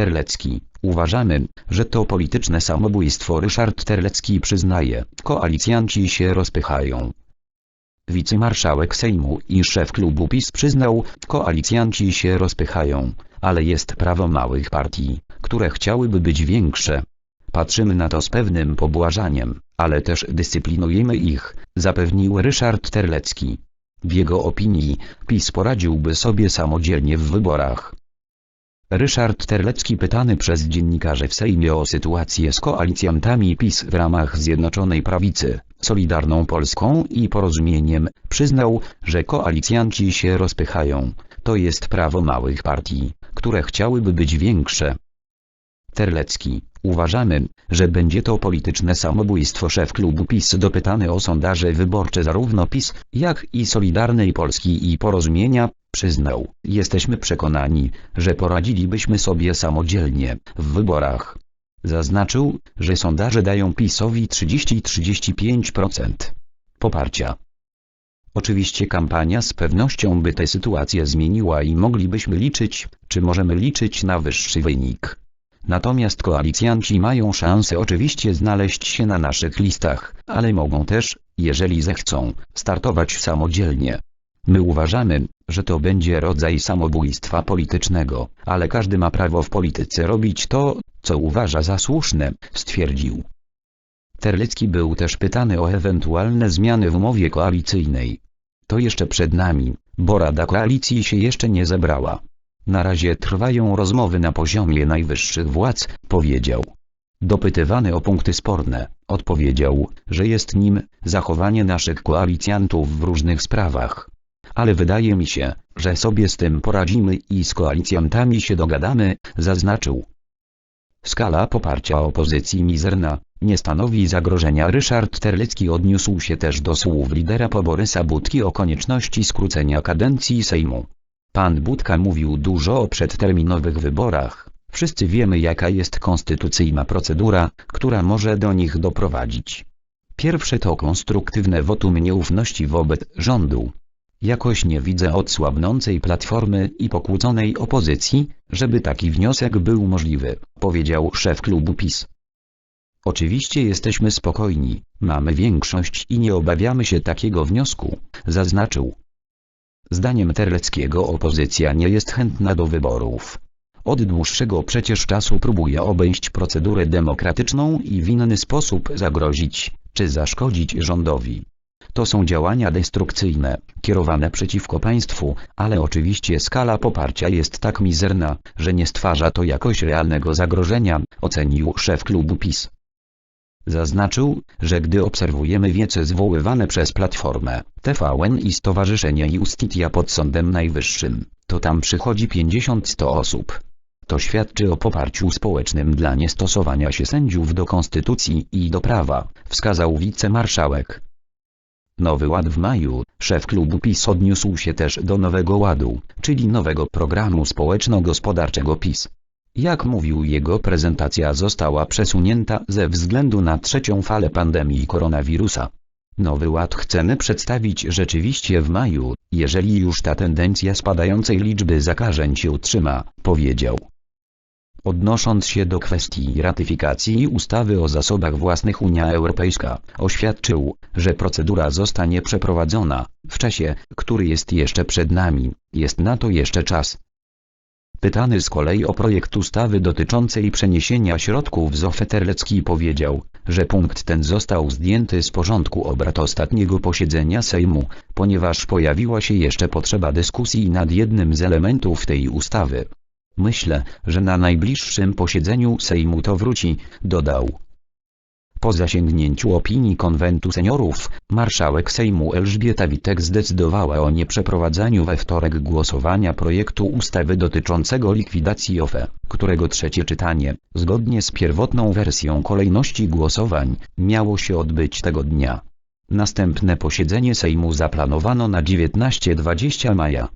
Terlecki. Uważamy, że to polityczne samobójstwo Ryszard Terlecki przyznaje, koalicjanci się rozpychają. Wicemarszałek Sejmu i szef klubu PiS przyznał, koalicjanci się rozpychają, ale jest prawo małych partii, które chciałyby być większe. Patrzymy na to z pewnym pobłażaniem, ale też dyscyplinujemy ich, zapewnił Ryszard Terlecki. W jego opinii, PiS poradziłby sobie samodzielnie w wyborach. Ryszard Terlecki pytany przez dziennikarzy w Sejmie o sytuację z koalicjantami PiS w ramach Zjednoczonej Prawicy, Solidarną Polską i Porozumieniem, przyznał, że koalicjanci się rozpychają. To jest prawo małych partii, które chciałyby być większe. Terlecki, uważamy, że będzie to polityczne samobójstwo szef klubu PiS dopytany o sondaże wyborcze zarówno PiS, jak i Solidarnej Polski i Porozumienia, przyznał, jesteśmy przekonani, że poradzilibyśmy sobie samodzielnie, w wyborach. Zaznaczył, że sondaże dają PiSowi 30-35% poparcia. Oczywiście kampania z pewnością by tę sytuację zmieniła i moglibyśmy liczyć, czy możemy liczyć na wyższy wynik. Natomiast koalicjanci mają szansę oczywiście znaleźć się na naszych listach, ale mogą też, jeżeli zechcą, startować samodzielnie. My uważamy, że to będzie rodzaj samobójstwa politycznego, ale każdy ma prawo w polityce robić to, co uważa za słuszne, stwierdził. Terlecki był też pytany o ewentualne zmiany w umowie koalicyjnej. To jeszcze przed nami, bo Rada Koalicji się jeszcze nie zebrała. Na razie trwają rozmowy na poziomie najwyższych władz, powiedział. Dopytywany o punkty sporne, odpowiedział, że jest nim zachowanie naszych koalicjantów w różnych sprawach. Ale wydaje mi się, że sobie z tym poradzimy i z koalicjantami się dogadamy, zaznaczył. Skala poparcia opozycji mizerna, nie stanowi zagrożenia Ryszard Terlecki odniósł się też do słów lidera Borysa Budki o konieczności skrócenia kadencji Sejmu. Pan Budka mówił dużo o przedterminowych wyborach. Wszyscy wiemy jaka jest konstytucyjna procedura, która może do nich doprowadzić. Pierwsze to konstruktywne wotum nieufności wobec rządu. Jakoś nie widzę od słabnącej platformy i pokłóconej opozycji, żeby taki wniosek był możliwy, powiedział szef klubu PiS. Oczywiście jesteśmy spokojni, mamy większość i nie obawiamy się takiego wniosku, zaznaczył. Zdaniem Terleckiego opozycja nie jest chętna do wyborów. Od dłuższego przecież czasu próbuje obejść procedurę demokratyczną i w inny sposób zagrozić, czy zaszkodzić rządowi. To są działania destrukcyjne, kierowane przeciwko państwu, ale oczywiście skala poparcia jest tak mizerna, że nie stwarza to jakoś realnego zagrożenia, ocenił szef klubu PiS. Zaznaczył, że gdy obserwujemy wiece zwoływane przez Platformę, TVN i Stowarzyszenie Justitia pod Sądem Najwyższym, to tam przychodzi 50-100 osób. To świadczy o poparciu społecznym dla niestosowania się sędziów do konstytucji i do prawa, wskazał wicemarszałek. Nowy Ład w maju, szef klubu PiS odniósł się też do Nowego Ładu, czyli nowego programu społeczno-gospodarczego PiS. Jak mówił jego prezentacja została przesunięta ze względu na trzecią falę pandemii koronawirusa. Nowy Ład chcemy przedstawić rzeczywiście w maju, jeżeli już ta tendencja spadającej liczby zakażeń się utrzyma, powiedział. Odnosząc się do kwestii ratyfikacji ustawy o zasobach własnych Unia Europejska, oświadczył, że procedura zostanie przeprowadzona, w czasie, który jest jeszcze przed nami, jest na to jeszcze czas. Pytany z kolei o projekt ustawy dotyczącej przeniesienia środków z Terlecki powiedział, że punkt ten został zdjęty z porządku obrad ostatniego posiedzenia Sejmu, ponieważ pojawiła się jeszcze potrzeba dyskusji nad jednym z elementów tej ustawy. Myślę, że na najbliższym posiedzeniu Sejmu to wróci, dodał. Po zasięgnięciu opinii konwentu seniorów, marszałek Sejmu Elżbieta Witek zdecydowała o nieprzeprowadzaniu we wtorek głosowania projektu ustawy dotyczącego likwidacji OFE, którego trzecie czytanie, zgodnie z pierwotną wersją kolejności głosowań, miało się odbyć tego dnia. Następne posiedzenie Sejmu zaplanowano na 19-20 maja.